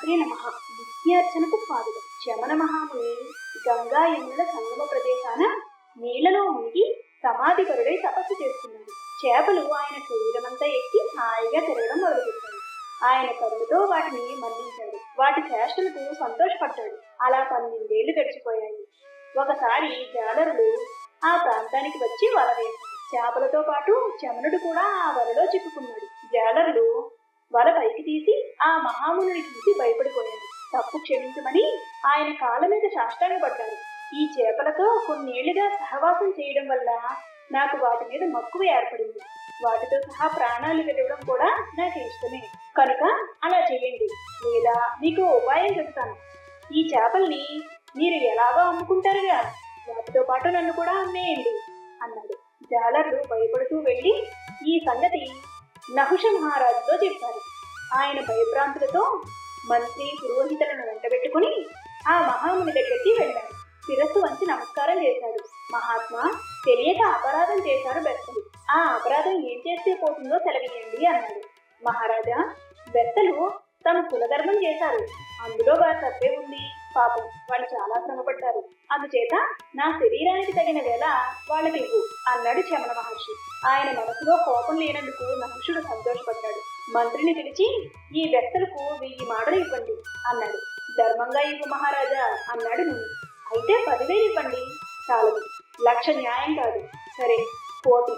శ్రీమాత్రే నమ. విద్యార్చనకు పాదుక. శమన మహాముని గంగా యమునుల సంగమ ప్రదేశాన నీళ్ళలో మునిగి సమాధిపరుడై తపస్సు చేస్తున్నాడు. చేపలు ఆయన శరీరమంతా ఎక్కి హాయిగా తిరగడం మొదలుపెట్టాడు. ఆయన కరువుతో వాటిని మన్నించాడు. వాటి చేష్టలకు సంతోషపడ్డాడు. అలా పన్నెండేళ్ళు గడిచిపోయాయి. ఒకసారి జాలరులు ఆ ప్రాంతానికి వచ్చి వల వేశారు చేపలతో పాటు చమనుడు కూడా ఆ వలలో చిక్కుకున్నాడు. జాలరులు వల పైకి తీసి ఆ మహాముని చూసి భయపడిపోయాడు. తప్పు క్షమించమని ఆయన కాళ్ళ మీద సాష్టాంగపడ్డారు ఈ చేపలతో కొన్నేళ్ళుగా సహవాసం చేయడం వల్ల నాకు వాటి మీద మక్కువ ఏర్పడింది. వాటితో సహా ప్రాణాలు వెలవడం కూడా నాకు ఇష్టమే. కనుక అలా చేయండి. లేదా మీకు ఉపాయం చెప్తాను. ఈ చేపల్ని మీరు ఎలాగో అమ్ముకుంటారుగా? వాటితో పాటు నన్ను కూడా అమ్మేయండి అన్నాడు. జాలర్లు భయపడుతూ వెళ్ళి ఈ సంగతి నహుష మహారాజుతో చెప్పారు. ఆయన భయభ్రాంతులతో మంత్రి పురోహితులను వెంటబెట్టుకుని ఆ మహాముని దగ్గరికి వెళ్ళాడు శిరస్సు వంచి నమస్కారం చేశాడు మహాత్మా తెలియక అపరాధం చేశారు బెత్తలు. ఆ అపరాధం ఏం చేస్తే పోతుందో సెలవియండి అన్నాడు. మహారాజా బెత్తలు తమ కులధర్మం చేశారు. అందులో వారి తప్పే ఉంది. పాపం వాళ్ళు చాలా శ్రమపడ్డారు. అందుచేత నా శరీరానికి తగిన వేళ వాళ్ళకి ఇవ్వు అన్నాడు చమన మహర్షి. ఆయన మనసులో కోపం లేనందుకు మహర్షుడు సంతోషపడ్డాడు. మంత్రిని పిలిచి ఈ వ్యక్తులకు వెయ్యి మాటలు ఇవ్వండి అన్నాడు. ధర్మంగా ఇవ్వు మహారాజా అన్నాడు ముని. అయితే పదివేలు ఇవ్వండి చాలదు. లక్ష న్యాయం కాదు. సరే కోటి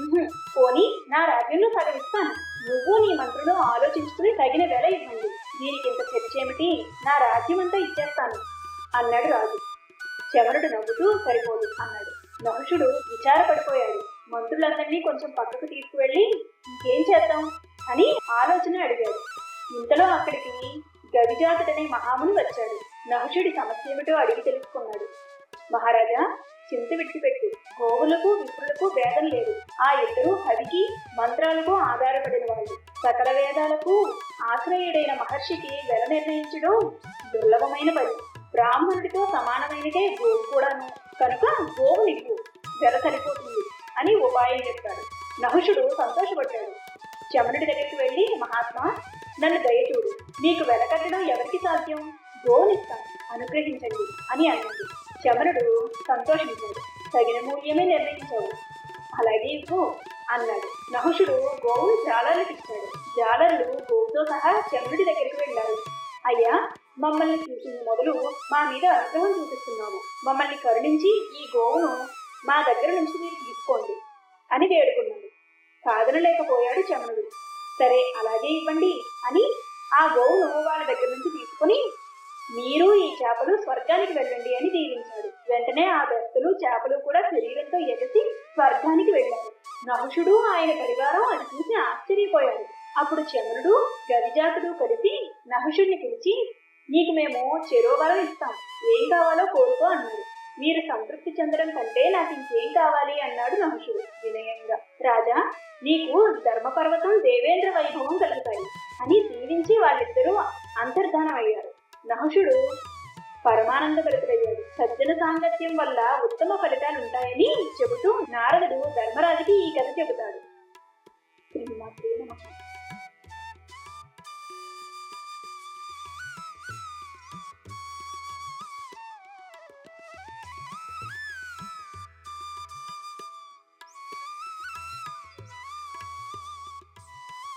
ఉహుం, పోనీ నా రాజ్యంలో సగం ఇస్తాను నువ్వు నీ మంత్రులు ఆలోచించుకుని తగిన వెల ఇవ్వండి. దీనికి ఇంత చర్చ ఏమిటి? నా రాజ్యం అంతా ఇచ్చేస్తాను అన్నాడు రాజు. చమరుడు నవ్వుతూ సరిపోదు అన్నాడు. నహుషుడు విచారపడిపోయాడు. మంత్రులందరినీ కొంచెం పక్కకు తీసుకువెళ్ళి ఇంకేం చేద్దాం? అని ఆలోచన అడిగాడు. ఇంతలో అక్కడికి గవిజాతుడనే మహాముని వచ్చాడు. నహుషుడి సమస్య ఏమిటో అడిగి తెలుసుకున్నాడు. మహారాజా చింత విడిచిపెట్టు. గోవులకు విప్రులకు భేదం లేదు. ఆ ఇద్దరు హరికి మంత్రాలకు ఆధారపడిన వాళ్ళు. సకల వేదాలకు ఆశ్రయుడైన మహర్షికి వెల నిర్ణయించడం దుర్లభమైన పని. బ్రాహ్మణుడితో సమానమైనదే గోవు కూడాను. కనుక గోవు నీకు వెల సరిపోతుంది అని ఉపాయం చెప్పాడు. నహుషుడు సంతోషపడ్డాడు. చమనుడి దగ్గరికి వెళ్ళి మహాత్మా నన్ను దయచూడు నీకు వెలకట్టడం ఎవరికి సాధ్యం? గోవునిస్తాను అనుగ్రహించండి అని అన్నాడు. చమనుడు సంతోషించాడు. తగిన మూల్యమే నిర్ణయించావు అలాగే ఇవ్వు అన్నాడు. నహుషుడు గోవును జాలర్లకు ఇచ్చాడు జాలర్లు గోవుతో సహా చమరుడి దగ్గరికి వెళ్ళారు. అయ్యా మమ్మల్ని చూసిన మొదలు మా మీద అనుగ్రహం చూపిస్తున్నాము. మమ్మల్ని కరుణించి ఈ గోవును మా దగ్గర నుంచి మీరు తీసుకోండి అని వేడుకున్నాడు. కాదనలేకపోయాడు చమనుడు. సరే అలాగే ఇవ్వండి అని ఆ గోవును వాళ్ళ దగ్గర నుంచి తీసుకుని మీరు ఈ చేపలు స్వర్గానికి వెళ్ళండి అని దీవించాడు. వెంటనే ఆ వ్యక్తులు చేపలు కూడా శరీరంతో ఎగసి స్వర్గానికి వెళ్ళారు. నహుషుడు ఆయన పరివారం అది చూసి ఆశ్చర్యపోయారు అప్పుడు చంద్రుడు గవిజాతుడు కలిసి నహుషుణ్ణి పిలిచి నీకు మేము చెరోవరం ఇస్తాం. ఏం కావాలో కోరుకో అన్నారు మీరు సంతృప్తి చెందడం కంటే నాకు ఇంకేం కావాలి అన్నాడు నహుషుడు వినయంగా. రాజా నీకు ధర్మపర్వతం దేవేంద్ర వైభవం కలుగుతాయి అని దీవించి వాళ్ళిద్దరూ అంతర్ధానం అయ్యారు నహుషుడు పరమానందభరితుడయ్యాడు. సజ్జన సాంగత్యం వల్ల ఉత్తమ ఫలితాలు ఉంటాయని చెబుతూ నారదుడు ధర్మరాజుకి ఈ కథ చెబుతాడు. శ్రీమాత్రే నమః.